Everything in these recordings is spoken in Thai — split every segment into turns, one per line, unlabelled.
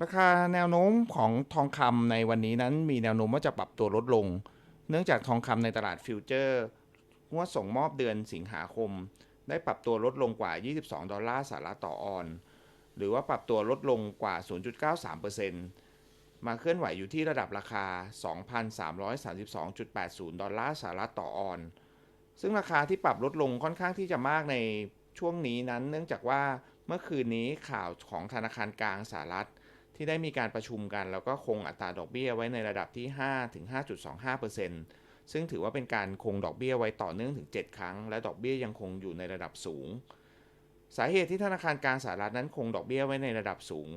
ราคาแนวโน้มของทองคำในวันนี้นั้นมีแนวโน้มว่าจะปรับตัวลดลง เนื่องจากทองคำในตลาดฟิวเจอร์งวดส่งมอบเดือนสิงหาคม ได้ปรับตัวลดลงกว่า 22 ดอลลาร์สหรัฐต่อออน หรือว่าปรับตัวลดลงกว่า 0.93%มาเคลื่อนไหวอยู่ที่ระดับราคา 2,332.80 ดอลลาร์สหรัฐต่อออน ซึ่งราคาที่ปรับลดลงค่อนข้างที่จะมากในช่วงนี้นั้น เนื่องจากว่าเมื่อคืนนี้ข่าวของธนาคารกลางสหรัฐ ที่ได้มีการประชุมกัน แล้วก็คงอัตราดอกเบี้ยไว้ในระดับที่ 5 ถึง 5.25%ซึ่งถือว่าเป็นการคงดอกเบี้ยไว้ต่อเนื่องถึง 7 ครั้ง และดอกเบี้ยยังคงอยู่ในระดับสูง สาเหตุที่ธนาคารกลางสหรัฐนั้นคงดอกเบี้ยไว้ในระดับสูง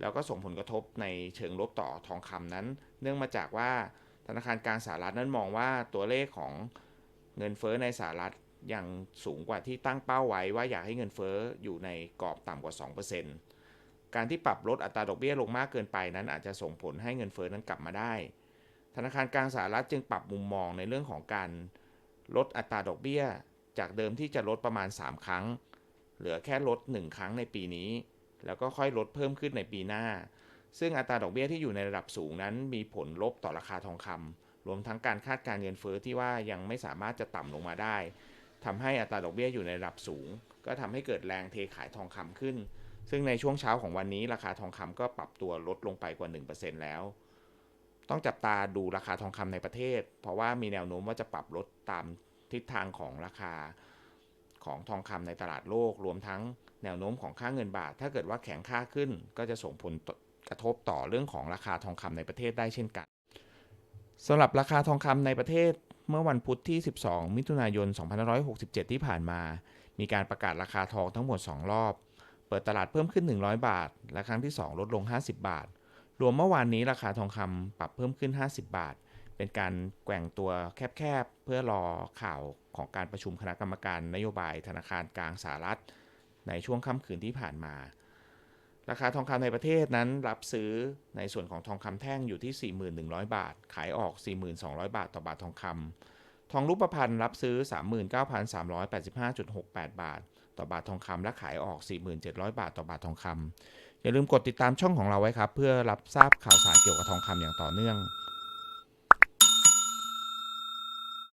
แล้วก็ส่งผลกระทบในเชิงลบต่อทองคำนั้น เนื่องมาจากว่าธนาคารกลางสหรัฐนั้นมองว่าตัวเลขของเงินเฟ้อในสหรัฐยังสูงกว่าที่ตั้งเป้าไว้ว่าอยากให้เงินเฟ้ออยู่ในกรอบต่ำกว่า 2% การที่ปรับลดอัตราดอกเบี้ยลงมากเกินไปนั้นอาจจะส่งผลให้เงินเฟ้อนั้นกลับมาได้ ธนาคารกลางสหรัฐจึงปรับมุมมองในเรื่องของการลดอัตราดอกเบี้ย จากเดิมที่จะลดประมาณ 3 ครั้ง เหลือแค่ลด 1 ครั้งในปีนี้ แล้วก็ค่อยลดเพิ่มขึ้นในปีหน้า ซึ่งอัตราดอกเบี้ยที่อยู่ในระดับสูงนั้น มีผลลบต่อราคาทองคำรวมทั้งการคาดการเงินเฟ้อที่ว่ายังไม่สามารถจะต่ำลงมาได้ทำให้อัตราดอกเบี้ยอยู่ในระดับสูง ก็ทำให้เกิดแรงเทขายทองคำขึ้น ซึ่งในช่วงเช้าของวันนี้ราคาทองคำก็ปรับตัวลดลงไปกว่า 1%แล้ว ต้องจับตาดูราคาทองคำในประเทศ เพราะว่ามีแนวโน้มว่าจะปรับลดตามทิศทางของราคาของทองคำในตลาดโลก รวมทั้งแนวโน้มของค่าเงินบาท ถ้าเกิดว่าแข็งค่าขึ้น ก็จะส่งผลกระทบต่อเรื่องของราคาทองคำในประเทศได้เช่นกันสำหรับราคาทองคำในประเทศเมื่อวันพุธที่ 12 มิถุนายน 2567 ที่ผ่านมา มีการประกาศราคาทองทั้งหมด 2 รอบ เปิดตลาดเพิ่มขึ้น 100 บาท และครั้งที่ 2 ลดลง 50 บาท รวมเมื่อวานนี้ราคาทองคำปรับเพิ่มขึ้น 50 บาท เป็นการแกว่งตัวแคบๆ เพื่อรอข่าวของการประชุมคณะกรรมการนโยบายธนาคารกลางสหรัฐ ในช่วงค่ำคืนที่ผ่านมา ราคาทองคำในประเทศนั้นรับซื้อในส่วนของทองคำแท่งอยู่ที่ 4,100 บาท ขายออก 4,200 บาทต่อบาททองคำทองรูปพรรณรับซื้อ 39,385.68 บาท ต่อบาททองคำและขายออก 4,700 บาทต่อบาททองคำอย่าลืมกดติดตามช่องของเราไว้ครับ เพื่อรับทราบข่าวสารเกี่ยวกับทองคำอย่างต่อเนื่อง